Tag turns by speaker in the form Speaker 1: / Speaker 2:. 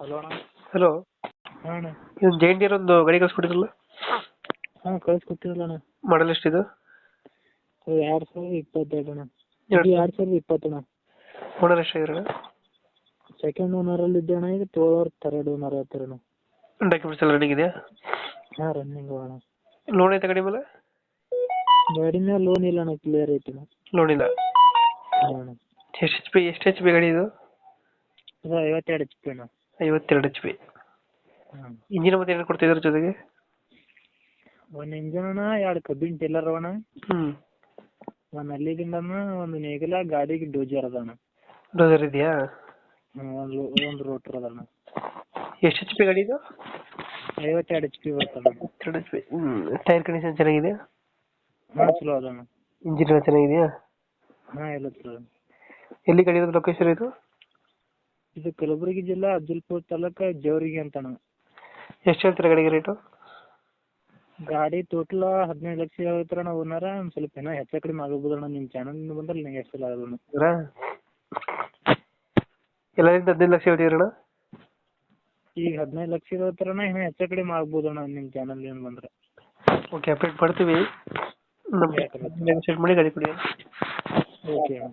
Speaker 1: Hello ಅಣ್ಣ.
Speaker 2: Hello.
Speaker 1: ಹಾಂ ಅಣ್ಣ.
Speaker 2: ಇದು ಜೈಂಡಿಯರ್ ಒಂದು ಗಾಡಿ ಕಳಿಸ್ಕೊಟ್ಟಿದ್ರಲ್ಲ?
Speaker 1: ಹಾಂ ಕಳ್ಸ್ಕೊಟ್ಟಿರಲ್ಲ ಅಣ್ಣ.
Speaker 2: ಮಾಡಲ್ ಎಷ್ಟಿದು?
Speaker 1: ಅದು ಎರಡು ಸಾವಿರದ ಇಪ್ಪತ್ತೆರಡು ಅಣ್ಣ.
Speaker 2: ಎರಡು
Speaker 1: ಇದು ಎರಡು ಸಾವಿರದ ಇಪ್ಪತ್ತು ಅಣ್ಣ.
Speaker 2: ಓನರ್ ಎಷ್ಟಾಗಿರೋಣ
Speaker 1: ಸೆಕೆಂಡ್ ಓನರಲ್ಲಿ ಇದ್ದೆ ಅಣ್ಣ ಈಗ ಅವರ್ ಥರ್ಡ್ ಓನರ್ ಆಗ್ತಾರೆ ಅಣ್ಣ.
Speaker 2: ಡಾಕ್ಯುಮೆಂಟ್ಸ್ ಎಲ್ಲ ರನ್ನಿಂಗ್ ಇದೆಯಾ?
Speaker 1: ಹಾಂ ರನ್ನಿಂಗ್ ಅಣ್ಣ.
Speaker 2: ಲೋನ್ ಐತೆ ಗಾಡಿ ಮೇಲೆ?
Speaker 1: ಗಾಡಿ ಮೇಲೆ ಲೋನ್ ಇಲ್ಲ ಅಣ್ಣ ಕ್ಲಿಯರ್ ಐತಿ ಅಣ್ಣ.
Speaker 2: ಲೋನ್ ಇಲ್ಲ?
Speaker 1: ಹಾಂ ಅಣ್ಣ.
Speaker 2: ಎಷ್ಟು ಎಚ್ ಪಿ ಎಷ್ಟು ಎಚ್ ಪಿ ಗಾಡಿ ಇದು?
Speaker 1: ಇದು ಐವತ್ತೆರಡು ಎಚ್ ಪಿ ಅಣ್ಣ.
Speaker 2: ಐವತ್ತೆರಡು ಎಚ್ ಪಿ ಇಂಜಿನ್ ಮತ್ತೆ ಏನು ಕೊಡ್ತಿದ್ರ ಜೊತೆಗೆ?
Speaker 1: ಒಂದ್ ಇಂಜನ್ ಅಣ್ಣ ಎರಡು ಕಬ್ಬಿನ ಟೇಲರ್ ಅಣ್ಣ.
Speaker 2: ಹ್ಮ್.
Speaker 1: ಒಂದು ಅಲ್ಲಿಗಿಂದ ಒಂದು ನೇಗಿಲ ಗಾಡಿಗೆ ಡೋಜರ್ ಅದ ಅಣ್ಣ.
Speaker 2: ಡೋಸರ್ ಇದೆಯಾ?
Speaker 1: ಹ್ಞೂ ಒಂದು ಒಂದು ರೋಟ್ರ್ ಅದ ಅಣ್ಣ.
Speaker 2: ಎಷ್ಟು ಎಚ್ ಪಿ ಗಾಡಿ ಇದು?
Speaker 1: ಐವತ್ತೆರಡು ಎಚ್ ಪಿ ಬರ್ತದೆ ಅಣ್ಣ.
Speaker 2: ಎರಡು ಎಚ್ ಪಿ ಟೈರ್ ಕಂಡೀಷನ್ ಚೆನ್ನಾಗಿದೆ
Speaker 1: ಹಾಂ ಚಲೋ ಅದ ಅಣ್ಣ.
Speaker 2: ಇಂಜಿನ್ ಎಲ್ಲ ಚೆನ್ನಾಗಿದೆಯಾ?
Speaker 1: ಹಾ ಎಲ್ಲ ಚಲೋ ಅದ.
Speaker 2: ಎಲ್ಲಿ ಗಾಡಿ ಇರೋದು ಲೊಕೇಶನ್ ಇದು?
Speaker 1: ಇದು ಕಲಬುರಗಿ ಜಿಲ್ಲಾ ಅಫ್ಜಲ್ಪುರ ತಾಲೂಕು ಜೇವರ್ಗಿ ಅಂತ ಅಣ್ಣ
Speaker 2: ಎಷ್ಟು ಹೇಳ್ತೀರಾ ಗಾಡಿಗೆ ರೇಟು
Speaker 1: ಗಾಡಿ ಟೋಟಲ್ ಹದಿನೈದು ಲಕ್ಷ ಹೇಳ್ತಾರ ನಾವು ಓನರ ಒಂದು ಸ್ವಲ್ಪ ಏನೋ ಹೆಚ್ಚು ಕಡಿಮೆ ಆಗ್ಬೋದು ಅಣ್ಣ ನಿಮ್ಮ ಚಾನಲ್ನಿಂದ ಬಂದ್ರೆ ನಂಗೆ ಎಷ್ಟು ಆಗೋಣ
Speaker 2: ಎಲ್ಲರಿಂದ ಹದಿನೈದು ಲಕ್ಷ ಹೇಳ್ತೀರಣ್ಣ
Speaker 1: ಈಗ ಹದಿನೈದು ಲಕ್ಷ ಹೇಳ್ತಾರಣ್ಣ ಏನೋ ಹೆಚ್ಚು ಕಡಿಮೆ ಆಗ್ಬೋದು ಅಣ್ಣ ನಿಮ್ಮ ಚಾನಲ್ನಿಂದ ಬಂದ್ರೆ.
Speaker 2: ಓಕೆ ಅಪ್ಡೇಟ್ ಮಾಡ್ತೀವಿ. ನಮ್ಮ ನೆಗೋಷಿಯೇಟ್ ಮಾಡಿ ಗಾಡಿ ಕೊಡಿ
Speaker 1: ಓಕೆ ಅಣ್ಣ.